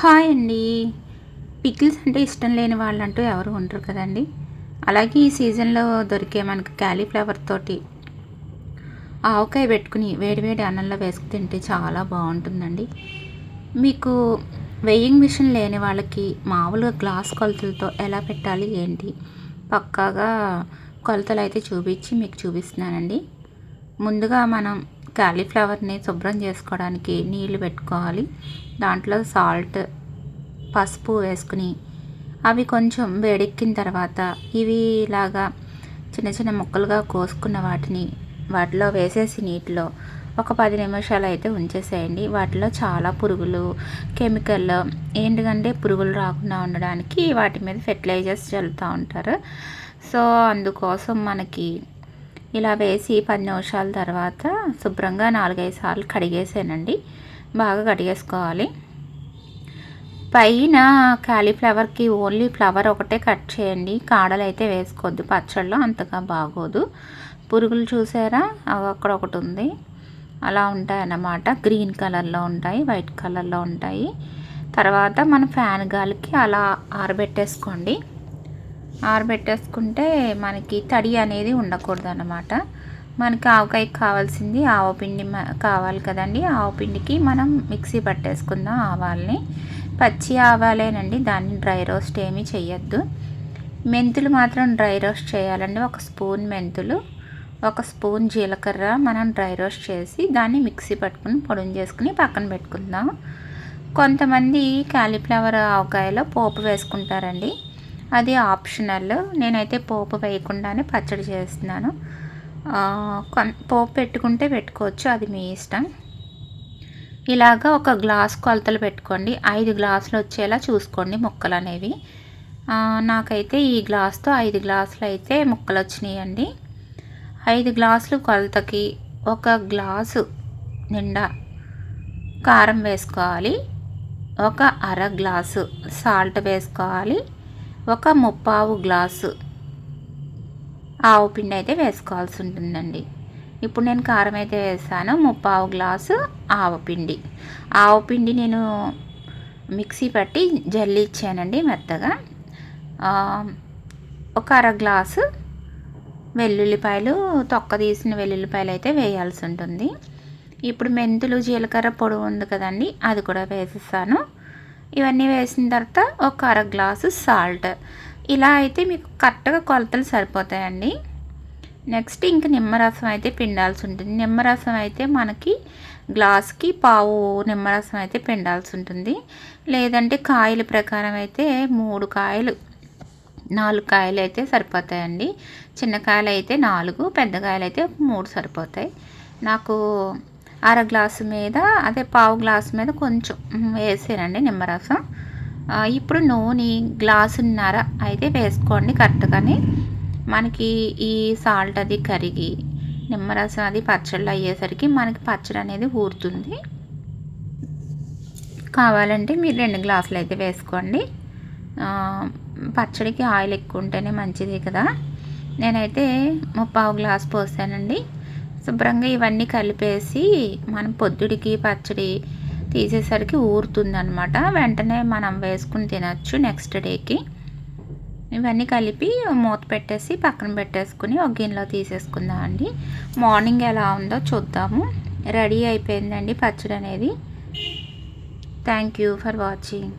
Hi అండి. Pickles అంటే ఇష్టం లేని వాళ్ళంటూ ఎవరు ఉండరు కదండి. అలాగే ఈ సీజన్లో దొరికే మనకి క్యాలీఫ్లవర్ తోటి ఆవకాయ పెట్టుకుని వేడివేడి అన్నంలో వేసుకు తింటే చాలా బాగుంటుందండి. మీకు వెయ్యింగ్ మిషన్ లేని వాళ్ళకి మామూలుగా గ్లాస్ కొలతలతో ఎలా పెట్టాలి ఏంటి? పక్కాగా కొలతలు అయితే చూపించి మీకు చూపిస్తున్నానండి. ముందుగా మనం కాలీఫ్లవర్ని శుభ్రం చేసుకోవడానికి నీళ్ళు పెట్టుకోవాలి. దాంట్లో సాల్ట్ పసుపు వేసుకుని అవి కొంచెం వేడెక్కిన తర్వాత ఇవి ఇలాగా చిన్న చిన్న ముక్కలుగా కోసుకున్న వాటిని వాటిలో వేసేసి నీటిలో ఒక పది నిమిషాలు అయితే ఉంచేసేయండి. వాటిలో చాలా పురుగులు కెమికల్ ఏంటంటే పురుగులు రాకుండా ఉండడానికి వాటి మీద ఫెర్టిలైజర్స్ చల్లుతూ ఉంటారు. సో అందుకోసం మనకి ఇలా వేసి పది నిమిషాల తర్వాత శుభ్రంగా నాలుగైదు సార్లు కడిగేసానండి. బాగా కడిగేసుకోవాలి. పైన కాలీఫ్లవర్కి ఓన్లీ ఫ్లవర్ ఒకటే కట్ చేయండి. కాడలు అయితే వేసుకోవద్దు. పచ్చళ్ళు అంతగా బాగోదు. పురుగులు చూసారా? అక్కడ ఒకటి ఉంది. అలా ఉంటాయి అన్నమాట గ్రీన్ కలర్లో ఉంటాయి వైట్ కలర్లో ఉంటాయి. తర్వాత మన ఫ్యాన్ గాలికి అలా ఆరబెట్టేసుకోండి. ఆరబెట్టేసుకుంటే మనకి తడి అనేది ఉండకూడదు అన్నమాట మనకి ఆవకాయ కావాల్సింది ఆవపిండి కావాలి కదండి. ఆవపిండికి మనం మిక్సీ పట్టేసుకుందాం ఆవాల్ని. పచ్చి ఆవాలేనండి దాన్ని డ్రై రోస్ట్ ఏమీ చేయొద్దు మెంతులు మాత్రం డ్రై రోస్ట్ చేయాలండి. ఒక స్పూన్ మెంతులు ఒక స్పూన్ జీలకర్ర మనం డ్రై రోస్ట్ చేసి దాన్ని మిక్సీ పట్టుకుని పొడిని చేసుకుని పక్కన పెట్టుకుందాం. కొంతమంది కాలీఫ్లవర్ ఆవకాయలో పోపు వేసుకుంటారండి. అది ఆప్షనల్. నేనైతే పోపు వేయకుండానే పచ్చడి చేస్తున్నాను. పోపు పెట్టుకుంటే పెట్టుకోవచ్చు అది మీ ఇష్టం. ఇలాగా ఒక గ్లాస్ కొలతలు పెట్టుకోండి. ఐదు గ్లాసులు వచ్చేలా చూసుకోండి ముక్కలు అనేవి. నాకైతే ఈ గ్లాస్తో ఐదు గ్లాసులు అయితే ముక్కలు వచ్చినాయండి. ఐదు గ్లాసులు కొలతకి ఒక గ్లాసు నిండా కారం వేసుకోవాలి. ఒక అర గ్లాసు సాల్ట్ వేసుకోవాలి. ఒక ముప్పావు గ్లాసు ఆవు పిండి అయితే వేసుకోవాల్సి ఉంటుందండి. ఇప్పుడు నేను కారం అయితే వేసాను ముప్పావు గ్లాసు ఆవపిండి ఆవపిండి నేను మిక్సీ పట్టి జల్లి ఇచ్చానండి మెత్తగా. ఒక అర గ్లాసు వెల్లుల్లిపాయలు తొక్క తీసిన వెల్లుల్లిపాయలు అయితే వేయాల్సి ఉంటుంది. ఇప్పుడు మెంతులు జీలకర్ర పొడి ఉంది కదండి అది కూడా వేసేసాను. ఇవన్నీ వేసిన తర్వాత ఒక అర గ్లాసు సాల్ట్. ఇలా అయితే మీకు కరెక్ట్గా కొలతలు సరిపోతాయండి. నెక్స్ట్ ఇంక నిమ్మరసం అయితే పిండాల్సి ఉంటుంది. నిమ్మరసం అయితే మనకి గ్లాస్కి పావు నిమ్మరసం అయితే పిండాల్సి ఉంటుంది. లేదంటే కాయల ప్రకారం అయితే మూడు కాయలు నాలుగు కాయలు అయితే సరిపోతాయండి. చిన్న కాయలు అయితే నాలుగు పెద్ద కాయలు అయితే మూడు సరిపోతాయి. నాకు అర గ్లాసు మీద అదే పావు గ్లాసు మీద కొంచెం వేసానండి నిమ్మరసం. ఇప్పుడు నూనె గ్లాసున్నర అయితే వేసుకోండి కరెక్ట్గానే. మనకి ఈ సాల్ట్ అది కరిగి నిమ్మరసం అది పచ్చళ్ళు అయ్యేసరికి మనకి పచ్చడి అనేది ఊరుతుంది. కావాలంటే మీరు రెండు గ్లాసులు అయితే వేసుకోండి. పచ్చడికి ఆయిల్ ఎక్కువ ఉంటేనే మంచిది కదా. నేనైతే ముప్పావు గ్లాస్ పోసానండి. శుభ్రంగా ఇవన్నీ కలిపేసి మనం పొద్దుడికి పచ్చడి తీసేసరికి ఊరుతుందనమాట వెంటనే మనం వేసుకుని తినచ్చు నెక్స్ట్ డేకి. ఇవన్నీ కలిపి మూత పెట్టేసి పక్కన పెట్టేసుకుని ఒక గిన్నెలో తీసేసుకుందాం అండి. మార్నింగ్ ఎలా ఉందో చూద్దాము. రెడీ అయిపోయిందండి పచ్చడి అనేది థ్యాంక్ యూ ఫర్ వాచింగ్.